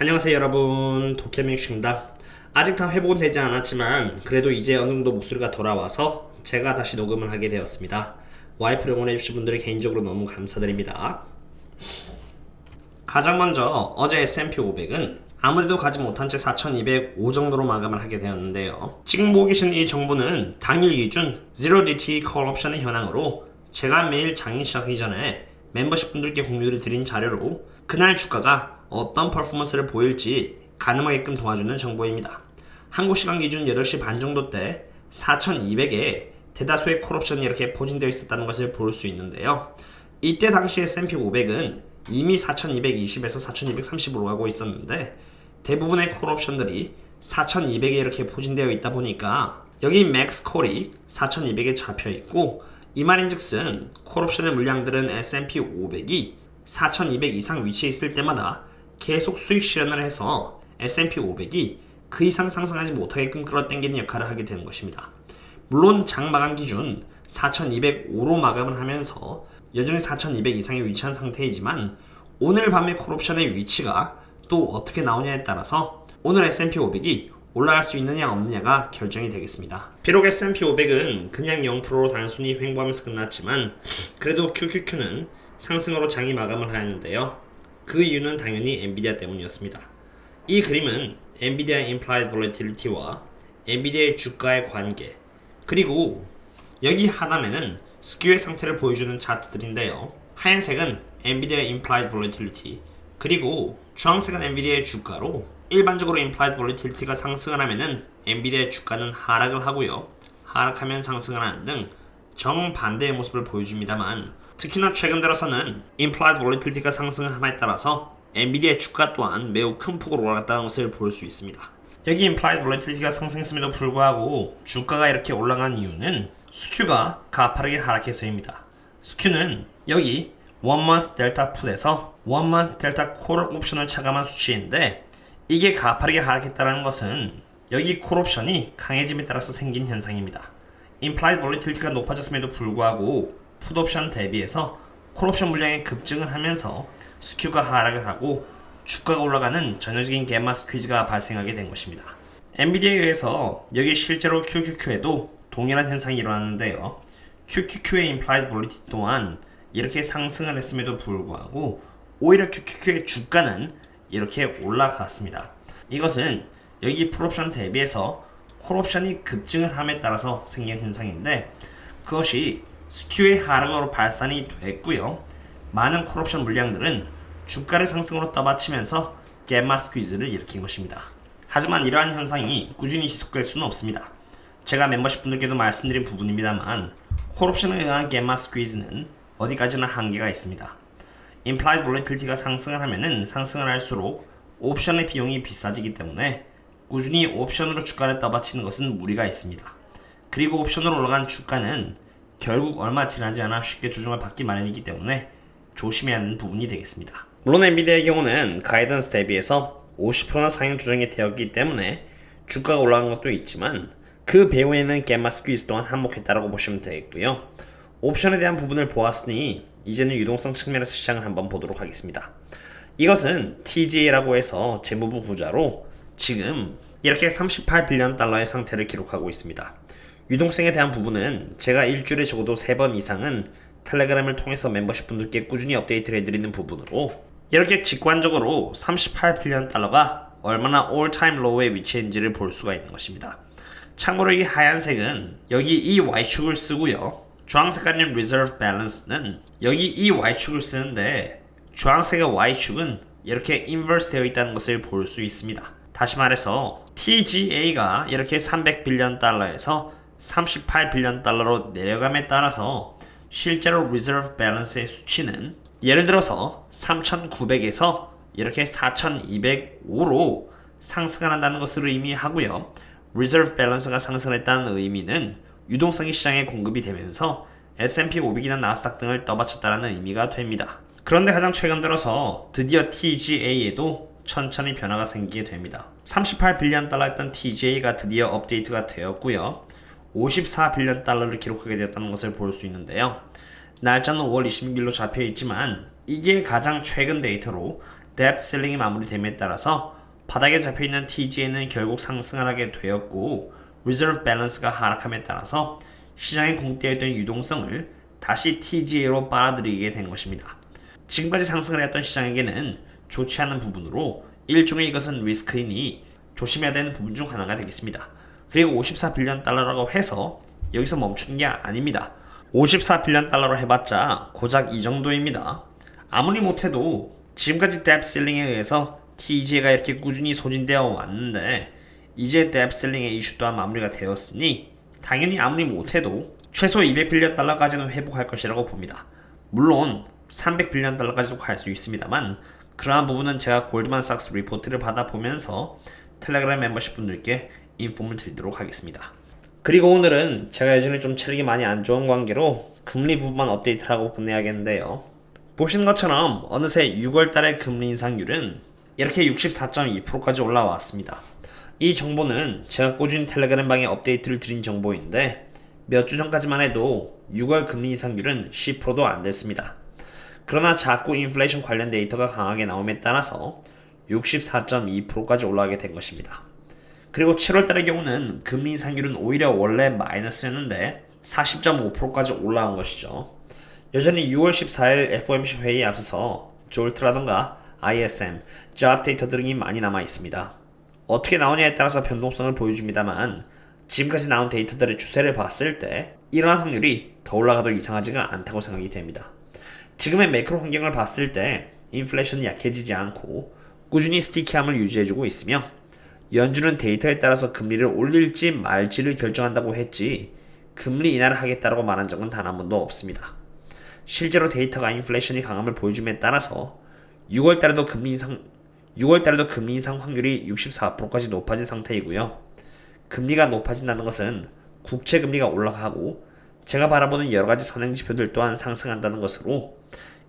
안녕하세요 여러분. 도케밍슈입니다. 아직 다 회복은 되지 않았지만 그래도 이제 어느 정도 목소리가 돌아와서 제가 다시 녹음을 하게 되었습니다. 와이프를 응원해주신 분들이 개인적으로 너무 감사드립니다. 가장 먼저 어제 S&P 500은 아무래도 가지 못한 채 4205 정도로 마감을 하게 되었는데요. 지금 보고 계신 이 정보는 당일 기준 0DT 콜 옵션의 현황으로 제가 매일 장이 시작하기 전에 멤버십 분들께 공유를 드린 자료로 그날 주가가 어떤 퍼포먼스를 보일지 가늠하게끔 도와주는 정보입니다. 한국 시간 기준 8시 반 정도 때 4200에 대다수의 콜옵션이 이렇게 포진되어 있었다는 것을 볼 수 있는데요. 이때 당시 S&P 500은 이미 4220에서 4230으로 가고 있었는데 대부분의 콜옵션들이 4200에 이렇게 포진되어 있다 보니까 여기 맥스 콜이 4200에 잡혀 있고 이 말인즉슨 콜옵션의 물량들은 S&P 500이 4200 이상 위치에 있을 때마다 계속 수익 실현을 해서 S&P 500이 그 이상 상승하지 못하게끔 끌어당기는 역할을 하게 되는 것입니다. 물론 장 마감 기준 4205로 마감을 하면서 여전히 4200 이상에 위치한 상태이지만 오늘 밤의 콜옵션의 위치가 또 어떻게 나오냐에 따라서 오늘 S&P 500이 올라갈 수 있느냐 없느냐가 결정이 되겠습니다. 비록 S&P 500은 그냥 0%로 단순히 횡보하면서 끝났지만 그래도 QQQ는 상승으로 장이 마감을 하였는데요. 그 이유는 당연히 엔비디아 때문이었습니다. 이 그림은 엔비디아 implied volatility와 엔비디아의 주가의 관계 그리고 여기 하단에는 스큐의 상태를 보여주는 차트들인데요. 하얀색은 엔비디아 implied volatility 그리고 주황색은 엔비디아의 주가로 일반적으로 implied volatility가 상승을 하면은 엔비디아의 주가는 하락을 하고요. 하락하면 상승을 하는 등 정반대의 모습을 보여줍니다만 특히나 최근 들어서는 implied volatility가 상승을 함에 따라서 엔비디아의 주가 또한 매우 큰 폭으로 올라갔다는 것을 볼 수 있습니다. 여기 implied volatility가 상승했음에도 불구하고 주가가 이렇게 올라간 이유는 스큐가 가파르게 하락해서입니다. 스큐는 여기 one month 델타 풋에서 one month 델타 콜 옵션을 차감한 수치인데 이게 가파르게 하락했다는 것은 여기 콜 옵션이 강해짐에 따라서 생긴 현상입니다. implied volatility가 높아졌음에도 불구하고 풋 옵션 대비해서 콜 옵션 물량이 급증을 하면서 스큐가 하락을 하고 주가가 올라가는 전형적인 갬마 스퀴즈가 발생하게 된 것입니다. 엔비디아에 의해서 여기 실제로 QQQ에도 동일한 현상이 일어났는데요. QQQ의 implied volatility 또한 이렇게 상승을 했음에도 불구하고 오히려 QQQ의 주가는 이렇게 올라갔습니다. 이것은 여기 풀옵션 대비해서 콜옵션이 급증을 함에 따라서 생긴 현상인데 그것이 스큐의 하락으로 발산이 됐고요. 많은 콜옵션 물량들은 주가를 상승으로 떠받치면서 갬마 스퀴즈를 일으킨 것입니다. 하지만 이러한 현상이 꾸준히 지속될 수는 없습니다. 제가 멤버십 분들께도 말씀드린 부분입니다만 콜옵션에 의한 갬마 스퀴즈는 어디까지나 한계가 있습니다. implied volatility가 상승을 하면은 상승을 할수록 옵션의 비용이 비싸지기 때문에 꾸준히 옵션으로 주가를 떠받치는 것은 무리가 있습니다. 그리고 옵션으로 올라간 주가는 결국 얼마 지나지 않아 쉽게 조정을 받기 마련이기 때문에 조심해야 하는 부분이 되겠습니다. 물론 엔비디아의 경우는 가이던스 대비해서 50%나 상향 조정이 되었기 때문에 주가가 올라간 것도 있지만 그 배후에는 갬마 스퀴즈 또한 한몫했다라고 보시면 되겠고요. 옵션에 대한 부분을 보았으니 이제는 유동성 측면에서 시장을 한번 보도록 하겠습니다. 이것은 TGA라고 해서 재무부 부자로 지금 이렇게 38빌리언 달러의 상태를 기록하고 있습니다. 유동성에 대한 부분은 제가 일주일에 적어도 3번 이상은 텔레그램을 통해서 멤버십 분들께 꾸준히 업데이트를 해드리는 부분으로 이렇게 직관적으로 38빌리언 달러가 얼마나 올타임 로우에 위치했는지를 볼 수가 있는 것입니다. 참고로 이 하얀색은 여기 이 Y축을 쓰고요. 주황색깔인 Reserve Balance는 여기 이 Y축을 쓰는데 주황색의 Y축은 이렇게 인버스 되어 있다는 것을 볼 수 있습니다. 다시 말해서 TGA가 이렇게 300빌리언 달러에서 38빌리언 달러로 내려감에 따라서 실제로 Reserve Balance의 수치는 예를 들어서 3,900에서 이렇게 4,205로 상승을 한다는 것을 의미하고요. Reserve Balance가 상승했다는 의미는 유동성이 시장에 공급이 되면서 S&P 500이나 나스닥 등을 떠받쳤다는 의미가 됩니다. 그런데 가장 최근 들어서 드디어 TGA에도 천천히 변화가 생기게 됩니다. 38빌리언 달러였던 TGA가 드디어 업데이트가 되었고요. 54빌리언 달러를 기록하게 되었다는 것을 볼 수 있는데요. 날짜는 5월 26일로 잡혀 있지만 이게 가장 최근 데이터로 depth ceiling이 마무리됨에 따라서 바닥에 잡혀 있는 TG는 결국 상승하게 되었고 reserve balance가 하락함에 따라서 시장에 공대했던 유동성을 다시 TGA로 빨아들이게 된 것입니다. 지금까지 상승을 했던 시장에게는 좋지 않은 부분으로 일종의 이것은 리스크이니 조심해야 되는 부분 중 하나가 되겠습니다. 그리고 54빌리언 달러라고 해서 여기서 멈추는 게 아닙니다. 54빌리언 달러로 해봤자 고작 이 정도입니다. 아무리 못해도 지금까지 뎁 셀링에 의해서 TG가 이렇게 꾸준히 소진되어 왔는데 이제 뎁 셀링의 이슈 또한 마무리가 되었으니 당연히 아무리 못해도 최소 200빌리언 달러까지는 회복할 것이라고 봅니다. 물론 300빌리언 달러까지도 갈 수 있습니다만 그러한 부분은 제가 골드만삭스 리포트를 받아보면서 텔레그램 멤버십 분들께 인폼을 드리도록 하겠습니다. 그리고 오늘은 제가 예전에 좀 체력이 많이 안 좋은 관계로 금리 부분만 업데이트를 하고 끝내야겠는데요. 보시는 것처럼 어느새 6월 달의 금리 인상률은 이렇게 64.2%까지 올라왔습니다. 이 정보는 제가 꾸준히 텔레그램 방에 업데이트를 드린 정보인데 몇 주 전까지만 해도 6월 금리 인상률은 10%도 안 됐습니다. 그러나 자꾸 인플레이션 관련 데이터가 강하게 나옴에 따라서 64.2%까지 올라가게 된 것입니다. 그리고 7월 달의 경우는 금리 인상률은 오히려 원래 마이너스였는데 40.5%까지 올라온 것이죠. 여전히 6월 14일 FOMC 회의에 앞서서 졸트라던가 ISM, job 데이터 등이 많이 남아 있습니다. 어떻게 나오냐에 따라서 변동성을 보여줍니다만 지금까지 나온 데이터들의 추세를 봤을 때 이러한 확률이 더 올라가도 이상하지가 않다고 생각이 됩니다. 지금의 매크로 환경을 봤을 때 인플레이션이 약해지지 않고 꾸준히 스티키함을 유지해주고 있으며 연준은 데이터에 따라서 금리를 올릴지 말지를 결정한다고 했지 금리 인하를 하겠다고 말한 적은 단 한 번도 없습니다. 실제로 데이터가 인플레이션이 강함을 보여줌에 따라서 6월 달에도 금리 인상 6월 달에도 금리 인상 확률이 64%까지 높아진 상태이고요. 금리가 높아진다는 것은 국채 금리가 올라가고 제가 바라보는 여러 가지 선행 지표들 또한 상승한다는 것으로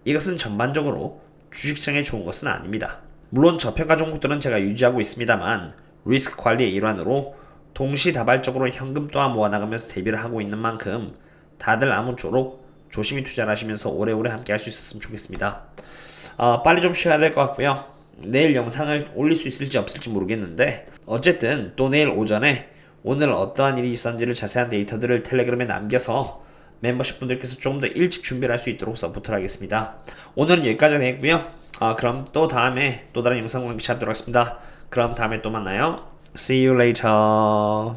이것은 전반적으로 주식시장에 좋은 것은 아닙니다. 물론 저평가 종목들은 제가 유지하고 있습니다만 리스크 관리의 일환으로 동시다발적으로 현금 또한 모아나가면서 대비를 하고 있는 만큼 다들 아무쪼록 조심히 투자를 하시면서 오래오래 함께 할 수 있었으면 좋겠습니다. 어, 빨리 좀 쉬어야 될 것 같고요. 내일 영상을 올릴 수 있을지 없을지 모르겠는데 어쨌든 또 내일 오전에 오늘 어떠한 일이 있었는지를 자세한 데이터들을 텔레그램에 남겨서 멤버십 분들께서 조금 더 일찍 준비를 할 수 있도록 서포트를 하겠습니다. 오늘은 여기까지 하겠고요. 아, 그럼 또 다음에 또 다른 영상 공개 찾도록 하겠습니다. 그럼 다음에 또 만나요. See you later.